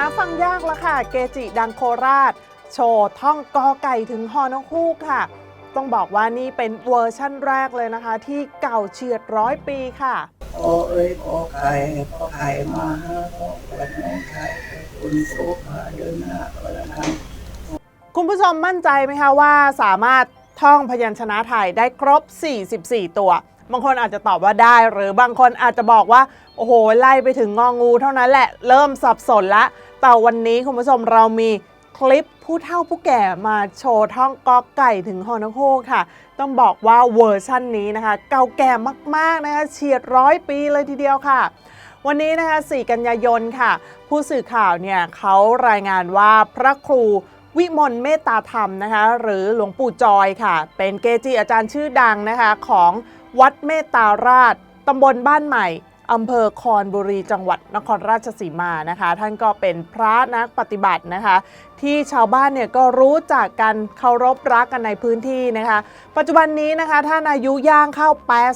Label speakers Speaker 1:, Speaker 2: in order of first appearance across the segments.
Speaker 1: หาฟังยากแล้วค่ะ เกจิดังโคราช โชว์ท่องกอไก่ถึงฮอนกฮูกค่ะ ต้องบอกว่านี่เป็นเวอร์ชั่นแรกเลยนะคะ ที่เก่าเฉียดร้อยปีค่ะ
Speaker 2: โอเอ้ยโอไข่โอไข่มาฮะโอวันน้องไข่คุณโอขาเดินหน้าก็แล้วกัน
Speaker 1: คุณผู้ชมมั่นใจไหมคะว่าสามารถท่องพยัญชนะไทยได้ครบ 44 ตัว บางคนอาจจะตอบว่าได้ หรือบางคนอาจจะบอกว่า โอ้โห ไล่ไปถึงงองูเท่านั้นแหละ เริ่มสับสนละ แต่วันนี้คุณผู้ชมเรามีคลิปผู้เฒ่าผู้แก่มาโชว์ท่องกอไก่ถึงฮอนกฮูกค่ะ ต้องบอกว่าเวอร์ชั่นนี้นะคะ เก่าแก่มากๆนะคะเฉียดร้อยปีเลยทีเดียวค่ะวันนี้นะคะ 4 กันยายนค่ะ ผู้สื่อข่าวเนี่ยเขารายงานว่าพระครูวิมลเมตตาธรรมนะคะ หรือหลวงปู่จอยค่ะ เป็นเกจิอาจารย์ชื่อดังนะคะของ วัดเมตตาราชตำบลบ้านใหม่อำเภอคอนบุรีจังหวัดนครราชสีมานะคะ ท่านก็เป็นพระนักปฏิบัตินะคะ ที่ชาวบ้านเนี่ยก็รู้จักกันเคารพรักกันในพื้นที่นะคะ ปัจจุบันนี้นะคะท่านอายุย่างเข้า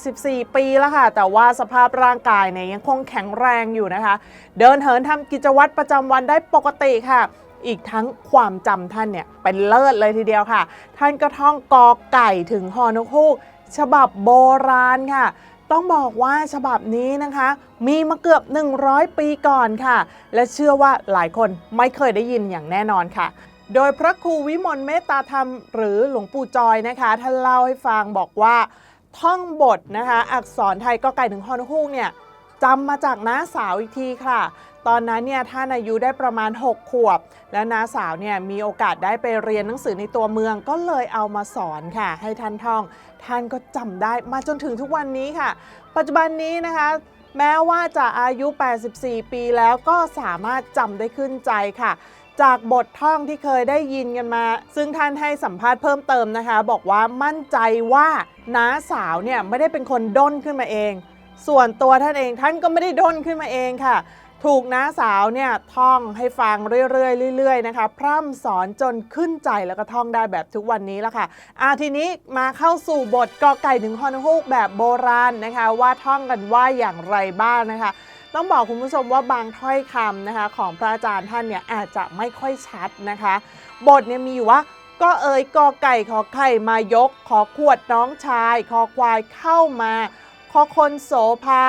Speaker 1: 84 ปีแล้วค่ะ แต่ว่าสภาพร่างกายเนี่ยยังคงแข็งแรงอยู่นะคะ เดินเหินทำกิจวัตรประจำวันได้ปกติค่ะ อีกทั้งความจำท่านเนี่ยเป็นเลิศเลยทีเดียวค่ะ ท่านก็ท่องกอไก่ถึงฮอนกฮูก ฉบับโบราณค่ะ ต้องบอกว่าฉบับนี้นะคะ มีมาเกือบ 100 ปีก่อนค่ะ และเชื่อว่าหลายคนไม่เคยได้ยินอย่างแน่นอนค่ะ โดยพระครูวิมลเมตตาธรรม หรือหลวงปู่จอยนะคะท่านเล่าให้ฟังบอกว่าท่องบทนะคะ อักษรไทยก็ไก่ถึงฮอนฮูกเนี่ย จำมาจากน้าสาวอีกทีค่ะ ตอนนั้นเนี่ยท่านอายุได้ประมาณ 6 ขวบ และน้าสาวเนี่ยมีโอกาสได้ไปเรียนหนังสือในตัวเมืองก็เลยเอามาสอนค่ะ ให้ท่านท่อง ท่านก็จำได้มาจนถึงทุกวันนี้ค่ะ ปัจจุบันนี้นะคะแม้ว่าจะอายุ 84 ปีแล้วก็สามารถจำได้ขึ้นใจค่ะ จากบทท่องที่เคยได้ยินกันมา ซึ่งท่านให้สัมภาษณ์เพิ่มเติมนะคะ บอกว่ามั่นใจว่าน้าสาวเนี่ยไม่ได้เป็นคนด้นขึ้นมาเอง ส่วนตัวท่านเองท่านก็ไม่ได้ด้นขึ้นมาเองค่ะ ถูกน้าสาวเนี่ยท่องให้ฟังเรื่อยๆเรื่อยๆนะคะพร่ำสอนจนขึ้นใจแล้วก็ท่องได้แบบทุกวันนี้แล้วค่ะอาทีนี้มาเข้าสู่บทกอไก่ถึงฮอนฮูกแบบโบราณนะคะ ว่าท่องกันว่าอย่างไรบ้างนะคะต้องบอกคุณผู้ชมว่าบางถ้อยคำนะคะ ของพระอาจารย์ท่านเนี่ยอาจจะไม่ค่อยชัดนะคะ บทเนี่ยมีอยู่ว่าก็เอ่ยกอไก่ขอไข่มายก ขอขวดน้องชายคอควายเข้าม พอคนโสภา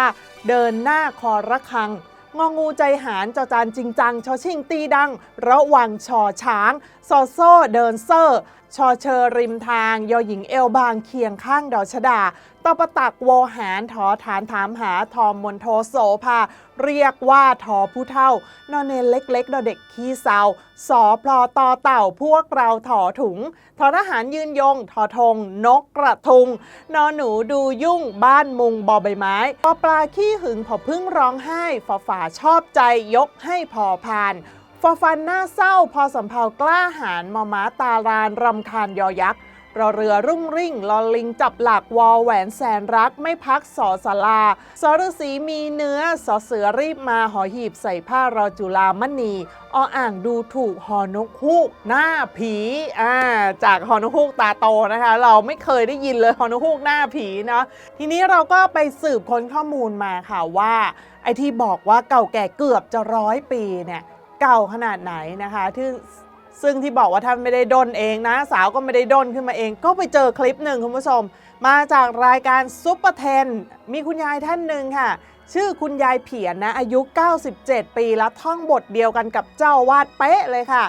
Speaker 1: เดินหน้าคอระคัง งองูใจหารจอจานจริงจัง ชอชิงตีดัง ระวังชอช้าง ซอโซ่เดินเซอร์ ชอเชอริมทาง ยอหญิงเอวบางเคียงข้างดอชดาตประตักโวหารทอฐานถามหาทอมมนโทโสภาเรียกว่าทอผู้เท่านอนเนนเล็กๆดอเด็กขี้เศร้าสอพลอตอเต่าพวกเราถอถุงทอทหารยืนยงทอธงนกกระทุง นอนหนูดูยุ่งบ้านมุงบอใบไม้ปอปลาขี้หึงพอพึ่งร้องไห้ฝอฝาชอบใจยกให้พอพาน ฟอฟันหน้าเศร้าพอสำเพากล้าหาญมอม้าตารานรำคาญยอยักษ์รอเรือรุ่งริ่งลอลิงจับหลักวอแหวนแสนรักไม่พักสอสลาสอฤษีมีเนื้อสอเสือรีบมาหอหีบใส่ผ้ารอจุลามณีออ่างดูถูกหอนกฮูกหน้าผีอ่าจากหอนกฮูกตาโตนะคะ เราไม่เคยได้ยินเลยหอนกฮูกหน้าผีเนาะทีนี้เราก็ไปสืบค้นข้อมูลมาค่ะว่าไอที่บอกว่าเก่าแก่เกือบจะร้อยปีเนี่ย เก่าขนาดไหนนะคะที่ซึ่งที่บอกว่าท่านไม่ได้ด้นเองนะ สาวก็ไม่ได้ด้นขึ้นมาเอง ก็ไปเจอคลิปหนึ่งคุณผู้ชม มาจากรายการซุปเปอร์เทนมีคุณยายท่านหนึ่งค่ะ ชื่อคุณยายเพียรนะ อายุ 97 ปีแล้วท่องบทเดียวกันกับเจ้าอาวาดเป๊ะเลยค่ะ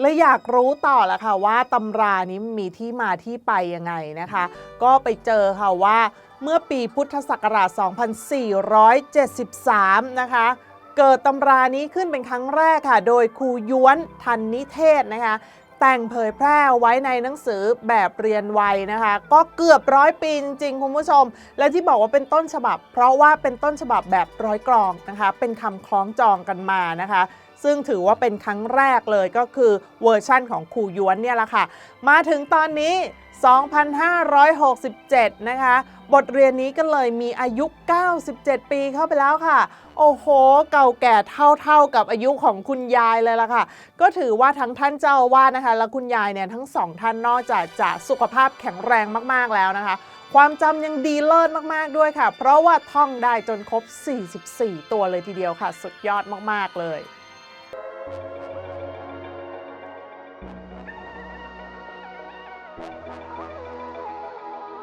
Speaker 1: เลยอยากรู้ต่อละค่ะว่าตำรานี้มีที่มาที่ไปยังไงนะคะ ก็ไปเจอค่ะว่าเมื่อปีพุทธศักราช 2473 นะคะ เกิดตำรานี้ขึ้นเป็นครั้งแรกค่ะ โดยครูย้วนทันนิเทศนะคะแต่งเผยแพร่ไว้ในหนังสือแบบเรียนวัยนะคะ ก็เกือบร้อยปีจริงๆคุณผู้ชม และที่บอกว่าเป็นต้นฉบับ เพราะว่าเป็นต้นฉบับแบบร้อยกรองนะคะ เป็นคำคล้องจองกันมานะคะ ซึ่งถือว่าเป็นครั้งแรกเลยก็คือเวอร์ชั่นของครูย้วนเนี่ยแหละค่ะ มาถึงตอนนี้ 2,567 นะคะ บทเรียนนี้ก็เลยมีอายุ 97 ปีเข้าไปแล้วค่ะ โอ้โห เก่าแก่เท่าๆกับอายุของคุณยายเลยล่ะค่ะ ก็ถือว่าทั้งท่านเจ้าอาวานะคะ และคุณยายเนี่ยทั้งสองท่านนอกจากจะสุขภาพแข็งแรงมากๆแล้วนะคะความจำยังดีเลิศมาก ๆ ด้วยค่ะ เพราะว่าท่องได้จนครบ 44 ตัวเลยทีเดียวค่ะ สุดยอดมาก ๆ เลย
Speaker 2: อ